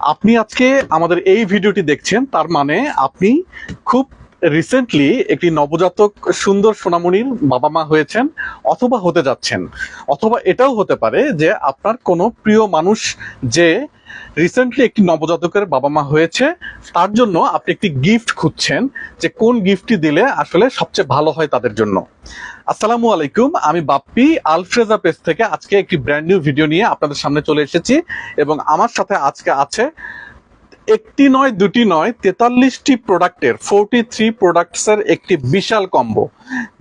আপনি আজকে আমাদের এই ভিডিওটি দেখছেন, তার মানে আপনি খুব রিসেন্টলি একটি নবজাতক সুন্দর সোনামণির বাবা মা হয়েছেন অথবা হতে যাচ্ছেন। অথবা এটাও হতে পারে যে আপনার কোনো প্রিয় মানুষ যে রিসেন্টলি একটি নবজাতকের বাবা মা হয়েছে। তার জন্য আপনি একটি গিফট খুঁজছেন যে কোন গিফটটি দিলে আসলে সবচেয়ে ভালো হয় তাদের জন্য। আসসালামু আলাইকুম, আমি বাপ্পি আলফ্রেজা পেজ থেকে আজকে একটি ব্র্যান্ড নিউ ভিডিও নিয়ে আপনাদের সামনে চলে এসেছি এবং আমার সাথে আজকে আছে একটি নয়, দুটি নয়, তেতাল্লিশটি প্রোডাক্টের ফোরটি থ্রি প্রোডাক্টসের একটি বিশাল কম্বো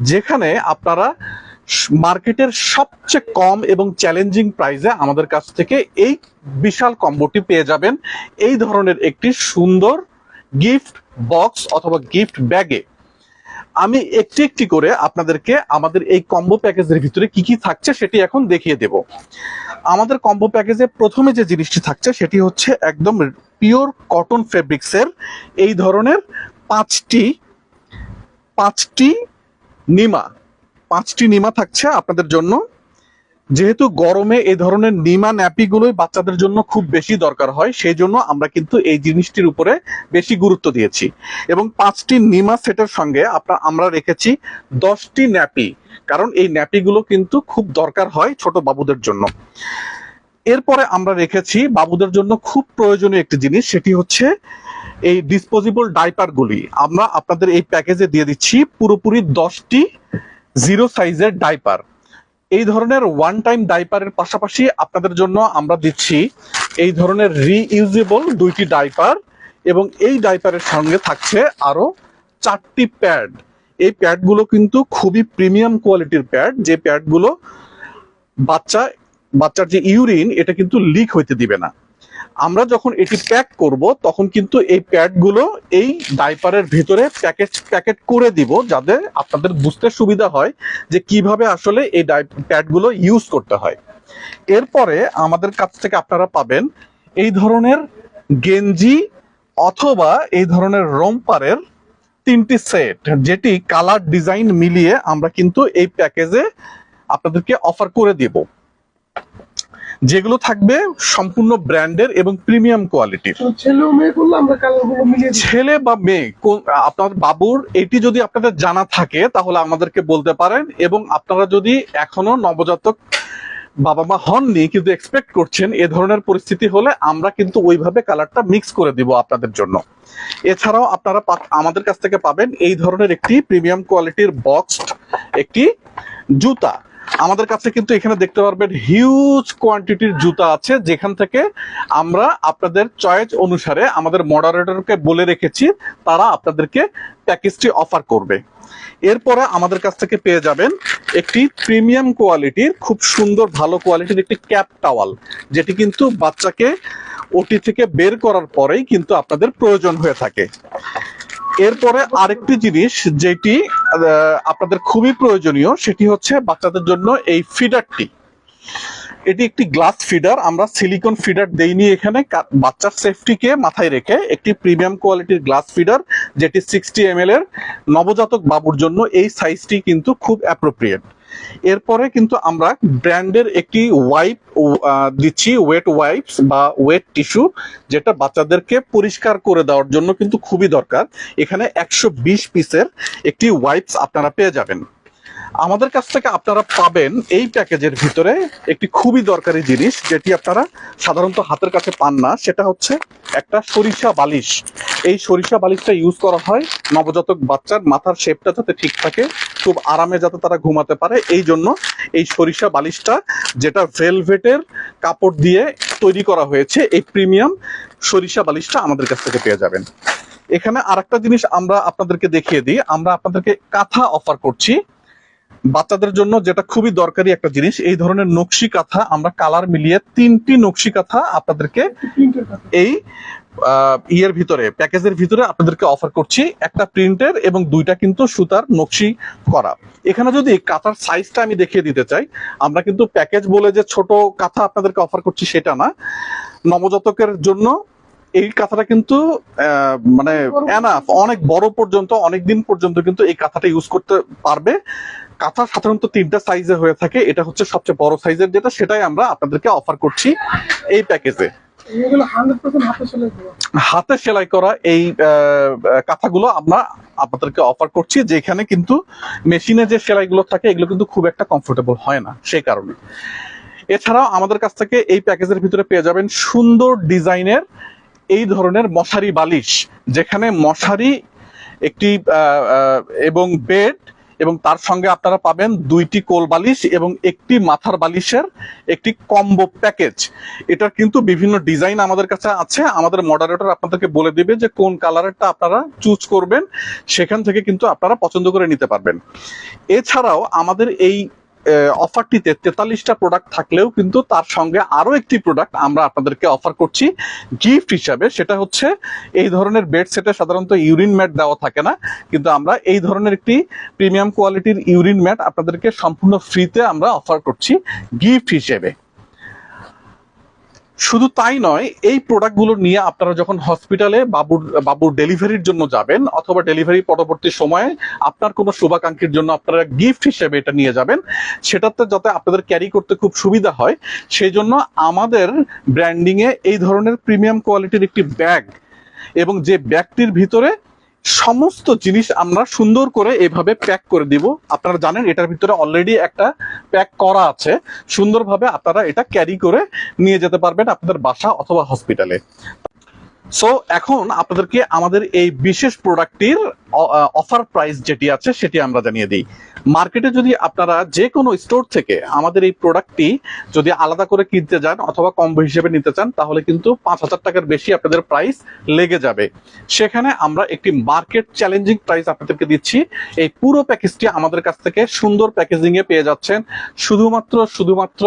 যেখানে আপনারা মার্কেটের সবচেয়ে কম এবং চ্যালেঞ্জিং প্রাইসে আমাদের কাছ থেকে এই বিশাল কম্বোটি পেয়ে যাবেন। এই ধরনের একটি সুন্দর গিফট বক্স অথবা গিফট ব্যাগে আমি একটি একটি করে আপনাদেরকে আমাদের এই কম্বো প্যাকেজের ভিতরে কি কি থাকছে সেটি এখন দেখিয়ে দেব। আমাদের কম্বো প্যাকেজে প্রথমে যে জিনিসটি থাকছে সেটি হচ্ছে একদম পিওর কটন ফেব্রিক্সের এই ধরনের পাঁচটি পাঁচটি নিমা। পাঁচটি নিমা থাকছে আপনাদের জন্য। যেহেতু গরমে এই ধরনের নিমা ন্যাপিগুলোই বাচ্চাদের জন্য খুব বেশি দরকার হয়, সেই জন্য আমরা কিন্তু এই জিনিসটির উপরে বেশি গুরুত্ব দিয়েছি। এবং পাঁচটি নিমা সেটের সঙ্গে আপনার আমরা রেখেছি দশটি ন্যাপি, কারণ এই ন্যাপিগুলো কিন্তু খুব দরকার হয় ছোট বাবুদের জন্য। এরপরে আমরা রেখেছি বাবুদের জন্য খুব প্রয়োজনীয় একটি জিনিস, সেটি হচ্ছে এই ডিসপোজেবল ডাইপারগুলি আমরা আপনাদের এই প্যাকেজে দিয়ে দিচ্ছি পুরোপুরি দশটি জিরো সাইজের ডাইপার। এই ধরনের ওয়ান টাইম ডাইপারের পাশাপাশি আপনাদের জন্য আমরা দিচ্ছি এই ধরনের রিইউজেবল দুইটি ডাইপার এবং এই ডাইপারের সঙ্গে থাকছে আরও চারটি প্যাড। এই প্যাডগুলো কিন্তু খুবই প্রিমিয়াম কোয়ালিটির প্যাড, যে প্যাডগুলো বাচ্চা, বাচ্চার যে ইউরিন এটা কিন্তু লিক হইতে দিবে না। আমরা যখন এটি প্যাক করব, তখন কিন্তু এই প্যাডগুলো এই ডাইপারের ভিতরে প্যাকেট প্যাকেট করে দিব যাতে আপনাদের বুঝতে সুবিধা হয় যে কীভাবে আসলে এই প্যাডগুলো ইউজ করতে হয়। এরপরে আমাদের কাছ থেকে আপনারা পাবেন এই ধরনের গেঞ্জি অথবা এই ধরনের রোমপারের তিনটি সেট যেটি কালার ডিজাইন মিলিয়ে আমরা কিন্তু এই প্যাকেজে আপনাদেরকে অফার করে দিব। যেগুলো থাকবে সম্পূর্ণ ব্র্যান্ডের এবং প্রিমিয়াম কোয়ালিটির। ছেলে বা মেয়ে আপনার বাবুর এটি যদি আপনাদের জানা থাকে তাহলে আমাদেরকে বলতে পারেন এবং আপনারা যদি এখনও নবজাতক বাবা মা হননি কিন্তু এক্সপেক্ট করছেন এ ধরনের পরিস্থিতি হলে আমরা কিন্তু ওইভাবে কালারটা মিক্স করে দিব আপনাদের জন্য। এছাড়াও আপনারা আমাদের কাছ থেকে পাবেন এই ধরনের একটি প্রিমিয়াম কোয়ালিটির বক্স একটি জুতা। আমাদের কাছে কিন্তু এখানে দেখতে পারবেন হিউজ কোয়ান্টিটির জুতা আছে। যেখান থেকে আমরা আপনাদের চয়েস অনুসারে আমাদের মডারেটরকে বলে রেখেছি, তারা আপনাদেরকে প্যাকেজটি অফার করবে। এরপরে আমাদের কাছ থেকে পেয়ে যাবেন একটি প্রিমিয়াম কোয়ালিটির খুব সুন্দর ভালো কোয়ালিটির একটি ক্যাপ টাওয়াল যেটি কিন্তু বাচ্চাকে ওটি থেকে বের করার পরেই কিন্তু আপনাদের প্রয়োজন হয়ে থাকে। এরপরে আরেকটি জিনিস যেটি আপনাদের খুবই প্রয়োজনীয়, সেটি হচ্ছে বাচ্চাদের জন্য এই ফিডারটি। এটি একটি গ্লাস ফিডার, আমরা সিলিকন ফিডার দেইনি এখানে বাচ্চার সেফটিকে মাথায় রেখে একটি প্রিমিয়াম কোয়ালিটির গ্লাস ফিডার, যেটি সিক্সটি এম এর নবজাতক বাবুর জন্য এই সাইজটি কিন্তু খুব অ্যাপ্রোপ্রিয়েট। এরপরে কিন্তু আমরা ব্র্যান্ডের একটি ওয়াইপ দিচ্ছি, ওয়েট ওয়াইপস বা ওয়েট টিস্যু, যেটা বাচ্চাদেরকে পরিষ্কার করে দেওয়ার জন্য কিন্তু খুবই দরকার। এখানে একশো বিশ পিসের একটি ওয়াইপস আপনারা পেয়ে যাবেন। আমাদের কাছ থেকে আপনারা পাবেন এই প্যাকেজের ভিতরে একটি খুবই দরকারি জিনিস, যেটি আপনারা সাধারণত হাতের কাছে পান না। সেটা হচ্ছে একটা সরিষা বালিশ। এই সরিষা বালিশটা ইউজ করা হয় নবজাতক বাচ্চার মাথার শেপটা যাতে ঠিক থাকে, খুব আরামে যাতে তারা ঘুমাতে পারে। এই জন্য এই সরিষা বালিশটা, যেটা ভেলভেটের কাপড় দিয়ে তৈরি করা হয়েছে, এই প্রিমিয়াম সরিষা বালিশটা আমাদের কাছ থেকে পেয়ে যাবেন। এখানে আরেকটা জিনিস আমরা আপনাদেরকে দেখিয়ে দিই। আমরা আপনাদেরকে কাঁথা অফার করছি। বাচ্চাদের জন্য যেটা খুবই দরকারি একটা জিনিস, এই ধরনের নকশি কাঁথা আমরা কালার মিলিয়ে তিনটি নকশি কাঁথা আপনাদেরকে এই ইয়ের ভিতরে, প্যাকেজের ভিতরে আপনাদেরকে অফার করছি। একটা প্রিন্টের এবং দুইটা কিন্তু সুতার নকশি করা। এখানে যদি কাঁথার সাইজটা আমি দেখিয়ে দিতে চাই, আমরা কিন্তু প্যাকেজ বলে যে ছোট কাঁথা আপনাদেরকে অফার করছি সেটা না। নবজাতকের জন্য এই কাঁথাটা কিন্তু মানে অনেক বড় পর্যন্ত অনেক দিন পর্যন্ত কিন্তু এই কাঁথাটা ইউজ করতে পারবে। কাঁথা সাধারণত তিনটা সাইজে হয়ে থাকে এটা হচ্ছে সবচেয়ে বড় সাইজের যেটা সেটাই আমরা আপনাদেরকে অফার করছি এই প্যাকেজে হাতে সেলাই করা। এই কাঁথাগুলো আমরা আপনাদেরকে অফার করছি যেখানে কিন্তু মেশিনে যে সেলাইগুলো থাকে এগুলো কিন্তু খুব একটা কমফোর্টেবল হয় না সেই কারণে। এছাড়াও আমাদের কাছ থেকে এই প্যাকেজের ভিতরে পেয়ে যাবেন সুন্দর ডিজাইনের এই ধরনের মশারি বালিশ যেখানে মশারি একটি এবং বেড এবং তার সঙ্গে আপনারা পাবেন দুইটি কোল বালিশ এবং একটি মাথার বালিশের একটি কম্বো প্যাকেজ। এটার কিন্তু বিভিন্ন ডিজাইন আমাদের কাছে আছে। আমাদের মডারেটর আপনাদেরকে বলে দিবে যে কোন কালারেরটা আপনারা চুজ করবেন। সেখান থেকে কিন্তু আপনারা পছন্দ করে নিতে পারবেন। এছাড়াও আমাদের এই অফারটিতে তেতাল্লিশটা প্রোডাক্ট থাকলেও কিন্তু তার সঙ্গে আরও একটি প্রোডাক্ট আমরা আপনাদেরকে অফার করছি। গিফট হিসাবে সেটা হচ্ছে এই ধরনের বেড সেটে সাধারণত ইউরিন ম্যাট দেওয়া থাকে না, কিন্তু আমরা এই ধরনের একটি প্রিমিয়াম কোয়ালিটির ইউরিন ম্যাট আপনাদেরকে সম্পূর্ণ ফ্রিতে আমরা অফার করছি গিফট হিসেবে। শুধু তাই নয়, এই প্রোডাক্টগুলো নিয়ে আপনারা যখন হসপিটালে বাবুর বাবুর ডেলিভারির জন্য যাবেন অথবা ডেলিভারি পরবর্তী সময়ে আপনার কোনো শুভাকাঙ্ক্ষীর জন্য আপনারা গিফট হিসেবে এটা নিয়ে যাবেন, সেটাতে যাতে আপনাদের ক্যারি করতে খুব সুবিধা হয়। সেই জন্য আমাদের ব্র্যান্ডিংয়ে এই ধরনের প্রিমিয়াম কোয়ালিটির একটি ব্যাগ এবং যে ব্যাগটির ভিতরে সমস্ত জিনিস আমরা সুন্দর করে এভাবে প্যাক করে দিব। আপনারা জানেন এটার ভিতরে অলরেডি একটা প্যাক করা আছে। সুন্দরভাবে আপনারা এটা ক্যারি করে নিয়ে যেতে পারবেন আপনাদের বাসা অথবা হসপিটালে সো এখন আপনাদেরকে আমাদের এই বিশেষ প্রোডাক্টটির অফার প্রাইস যেটি আছে সেটি আমরা জানিয়ে দিই। মার্কেটে যদি আপনারা যে কোনো স্টোর থেকে আমাদের এই প্রোডাক্টটি যদি আলাদা করে কিনতে যান অথবা কম্বো হিসেবে নিতে চান, তাহলে কিন্তু পাঁচ হাজার টাকার বেশি আপনাদের প্রাইস লেগে যাবে। সেখানে আমরা একটি মার্কেট চ্যালেঞ্জিং প্রাইস আপনাদেরকে দিচ্ছি। এই পুরো প্যাকেজটি আমাদের কাছ থেকে সুন্দর প্যাকেজিংয়ে পেয়ে যাচ্ছেন। শুধুমাত্র শুধুমাত্র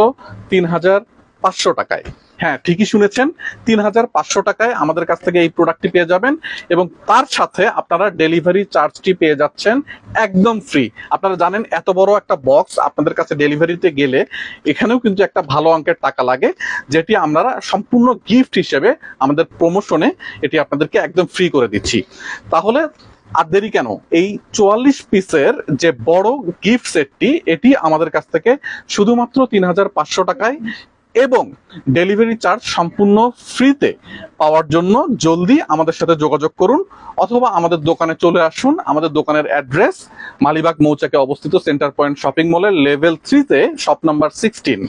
তিন হাজার পাঁচশো টাকায়। হ্যাঁ ঠিকই শুনেছেন। তিন হাজার পাঁচশো টাকায় আমাদের কাছ থেকে এই প্রোডাক্টটি পেয়ে যাবেন এবং তার সাথে আপনারা ডেলিভারি চার্জটি পেয়ে যাচ্ছেন একদম ফ্রি আপনারা জানেন, এত বড় একটা বক্স আপনাদের কাছে ডেলিভারিতে গেলে এখানেও কিন্তু একটা ভালো অঙ্কের টাকা লাগে, যেটি আমরা সম্পূর্ণ গিফট হিসেবে আমাদের প্রমোশনে এটি আপনাদেরকে একদম ফ্রি করে দিচ্ছি। তাহলে আর দেরি কেন? এই চুয়াল্লিশ পিসের যে বড় গিফট সেটটি এটি আমাদের কাছ থেকে শুধুমাত্র তিন হাজার পাঁচশো টাকায় এবং ডেলিভারি চার্জ সম্পূর্ণ ফ্রিতে পাওয়ার জন্য জলদি আমাদের সাথে যোগাযোগ করুন অথবা আমাদের দোকানে চলে আসুন। আমাদের দোকানের অ্যাড্রেস মালিবাগ মৌচাকে অবস্থিত সেন্টার পয়েন্ট শপিং মলের লেভেল থ্রিতে শপ নাম্বার সিক্সটিন।